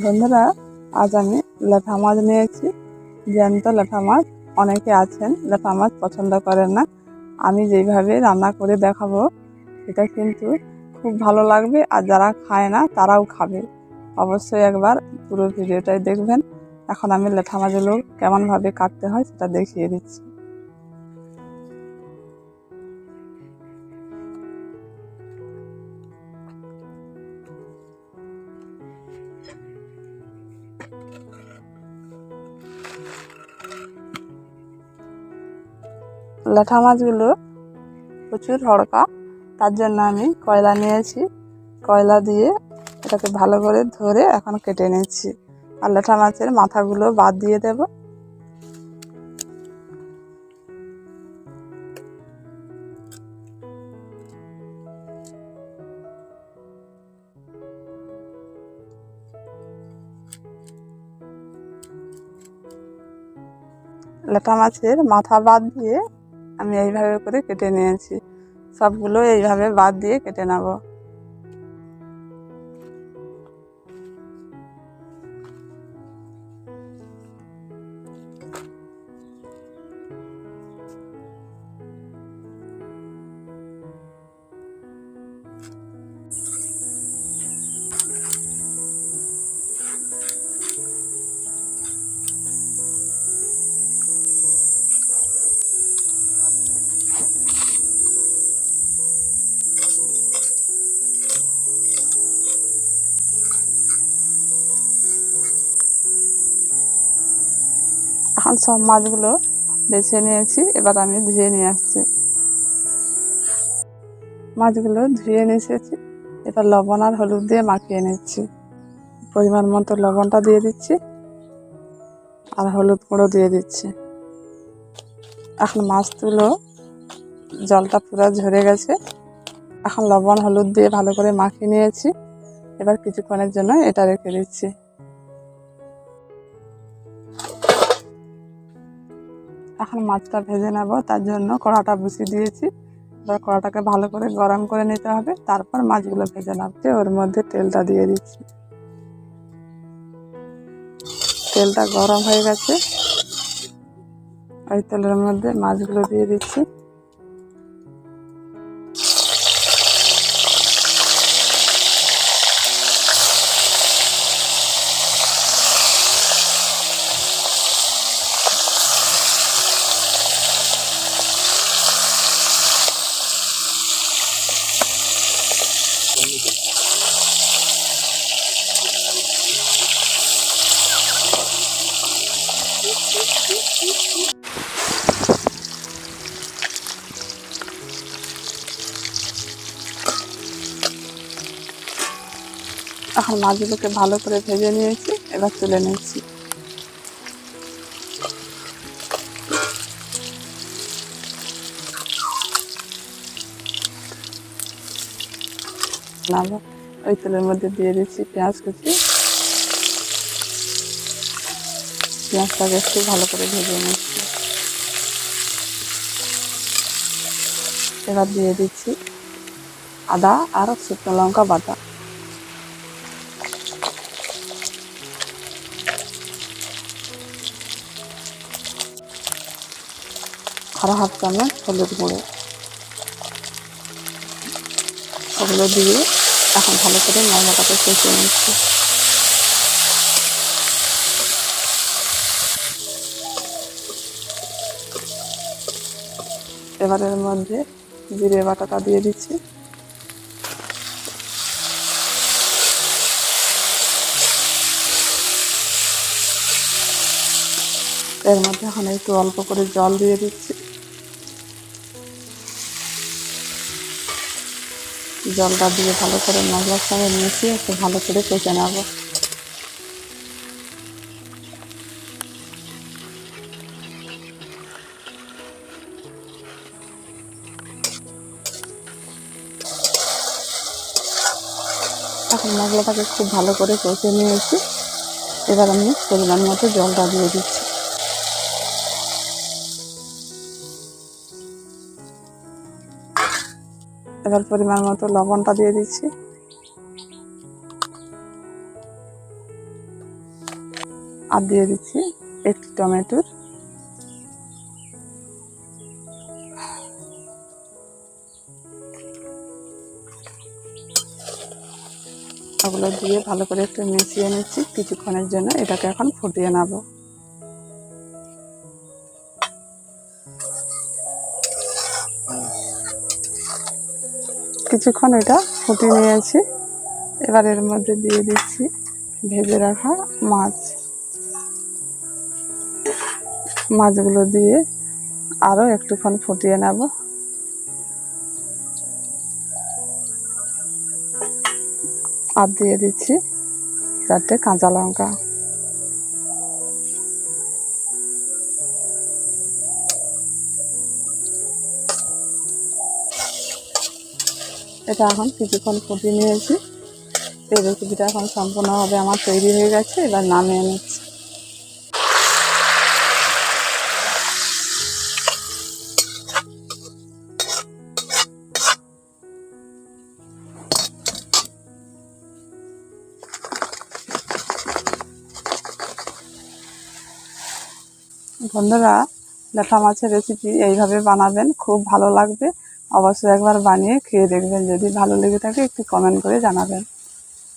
বন্ধুরা, আজ আমি লেঠা মাছ নিয়েছি। জ্যান্ত লেঠা মাছ, অনেকে আছেন লেঠা মাছ পছন্দ করেন না। আমি যেইভাবে রান্না করে দেখাবো সেটা কিন্তু খুব ভালো লাগবে আর যারা খায় না, তারাও খাবে। অবশ্যই একবার পুরো ভিডিওটাই দেখবেন। এখন আমি লেঠা মাছগুলো কেমনভাবে কাটতে হয়, সেটা দেখিয়ে দিচ্ছি। ল্যাঠা মাছগুলো প্রচুর হড়কা, তার জন্য আমি কয়লা নিয়েছি। কয়লা দিয়ে এটাকে ভালো করে ধরে এখন কেটে নিচ্ছি। আর ল্যাঠা মাছের মাথাগুলো বাদ দিয়ে দেব। ল্যাঠা মাছের মাথা বাদ দিয়ে আমি এইভাবে করে কেটে নিয়েছি। সবগুলো এইভাবে বাদ দিয়ে কেটে নেব। এখন সব মাছগুলো বেছে নিয়েছি, এবার আমি ধুয়ে নিয়ে আসছি। মাছগুলো ধুয়ে নিয়ে এসেছি, এবার লবণ আর হলুদ দিয়ে মাখিয়ে নিচ্ছি। পরিমাণ মতো লবণটা দিয়ে দিচ্ছি আর হলুদ গুঁড়ো দিয়ে দিচ্ছি। এখন মাছগুলো জলটা পুরো ঝরে গেছে, এখন লবণ হলুদ দিয়ে ভালো করে মাখিয়ে নিয়েছি। এবার কিছুক্ষণের জন্য এটা রেখে দিচ্ছি। এখন মাছটা ভেজে নেব, তার জন্য কড়াটা বসিয়ে দিয়েছি। এবার কড়াটাকে ভালো করে গরম করে নিতে হবে, তারপর মাছগুলো ভেজে নামছে ওর মধ্যে তেলটা দিয়ে দিচ্ছি। তেলটা গরম হয়ে গেছে। ওই তেলের মধ্যে মাছগুলো দিয়ে দিচ্ছি। এখন মাছগুলোকে ভালো করে ভেজে নিয়েছি, এবার তুলে নিয়েছি ওই তেলের মধ্যে দিয়ে দিচ্ছি পেঁয়াজ কুচি। পেঁয়াজটাকে একটু ভালো করে ভেজে নিচ্ছি। এবার দিয়ে দিচ্ছি আদা আর শুকনো লঙ্কা বাটা। আর হাফ চামচ হলুদ গুঁড়ো। ওগুলো দিয়ে এখন ভালো করে মশলাটাকে কষিয়ে নিচ্ছি। এবার এর মধ্যে জিরে বাটাটা দিয়ে দিচ্ছি। এর মধ্যে এখন একটু অল্প করে জল দিয়ে দিচ্ছি। জলটা দিয়ে ভালো করে মশলার সঙ্গে মিশিয়ে একটু ভালো করে কষে নেব। এখন মশলাটাকে খুব ভালো করে কষে নিয়েছি। এবার আমি পরিমাণ মতো জলটা দিয়ে দিচ্ছি। এবার পরিমাণ মতো লবণটা দিয়ে দিচ্ছি। আর দিয়ে দিচ্ছি একটি টমেটোর ওগুলো দিয়ে ভালো করে একটু মিশিয়ে নিচ্ছি। কিছুক্ষণের জন্য এটাকে এখন ফুটিয়ে নেব। কিছুক্ষণ এটা ফুটিয়ে নিয়েছি। এবার এর মধ্যে দিয়ে দিচ্ছি ভেজে রাখা মাছ। মাছগুলো দিয়ে আরও একটুক্ষণ ফুটিয়ে নেব। আর দিয়ে দিচ্ছি চারটে কাঁচা লঙ্কা। এটা এখন কিছুক্ষণ ফুটিয়ে নিয়েছি। এই রেসিপিটা এখন সম্পূর্ণভাবে আমার তৈরি হয়ে গেছে, এবার নামিয়ে নিচ্ছি। বন্ধুরা, লেঠা মাছের রেসিপি এইভাবে বানাবেন, খুব ভালো লাগবে। অবশ্যই একবার বানিয়ে খেয়ে দেখবেন। যদি ভালো লেগে থাকে একটু কমেন্ট করে জানাবেন।